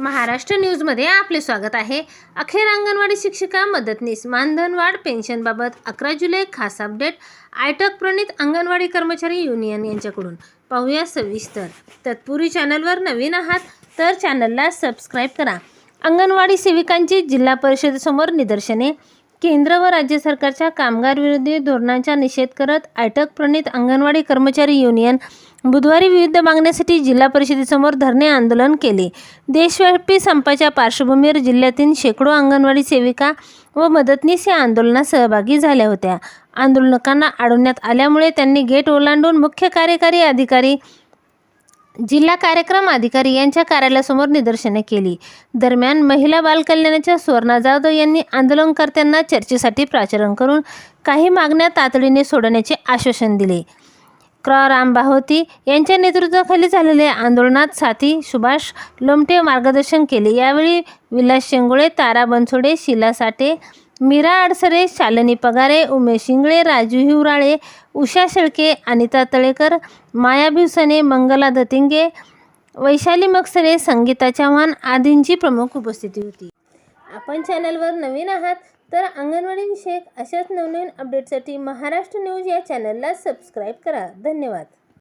महाराष्ट्र न्यूजमध्ये आपले स्वागत आहे. अखेर अंगणवाडी शिक्षिका मदतनीस मानधनवाढ पेन्शनबाबत अकरा जुलै खास अपडेट आयटक प्रणित अंगणवाडी कर्मचारी युनियन यांच्याकडून. पाहूया सविस्तर. तत्पूर्वी चॅनलवर नवीन आहात तर चॅनलला सबस्क्राईब करा. अंगणवाडी सेविकांची जिल्हा परिषदेसमोर निदर्शने. केंद्र व राज्य सरकारच्या कामगार विरोधी धोरणांचा निषेध करत अटक प्रणित अंगणवाडी कर्मचारी युनियन बुधवारी विविध मागण्यासाठी जिल्हा परिषदेसमोर धरणे आंदोलन केले. देशव्यापी संपाच्या पार्श्वभूमीवर जिल्ह्यातील शेकडो अंगणवाडी सेविका व मदतनीस या आंदोलनात सहभागी झाल्या होत्या. आंदोलकांना अडवण्यात आल्यामुळे त्यांनी गेट ओलांडून मुख्य कार्यकारी अधिकारी जिल्हा कार्यक्रम अधिकारी यांच्या कार्यालयासमोर निदर्शने केली. दरम्यान महिला बालकल्याणाच्या सुवर्णा जाधव यांनी आंदोलनकर्त्यांना चर्चेसाठी प्राचारण करून काही मागण्या तातडीने सोडवण्याचे आश्वासन दिले. क्र. राम बाहोती यांच्या नेतृत्वाखाली झालेल्या आंदोलनात साथी सुभाष लोमटे मार्गदर्शन केले. यावेळी विलास शेंगुळे तारा बनसोडे शिला साठे मीरा अडसरे शालिनी पगारे उमेश शिंगळे राजू हिवराळे उषा शेळके अनिता तळेकर माया भिवसने मंगला दतिंगे वैशाली मक्सरे संगीता चव्हाण आदींची प्रमुख उपस्थिती होती. आपण चॅनलवर नवीन आहात तर अंगणवाडी विषयक अशाच नवनवीन अपडेटसाठी महाराष्ट्र न्यूज या चॅनलला सबस्क्राईब करा. धन्यवाद.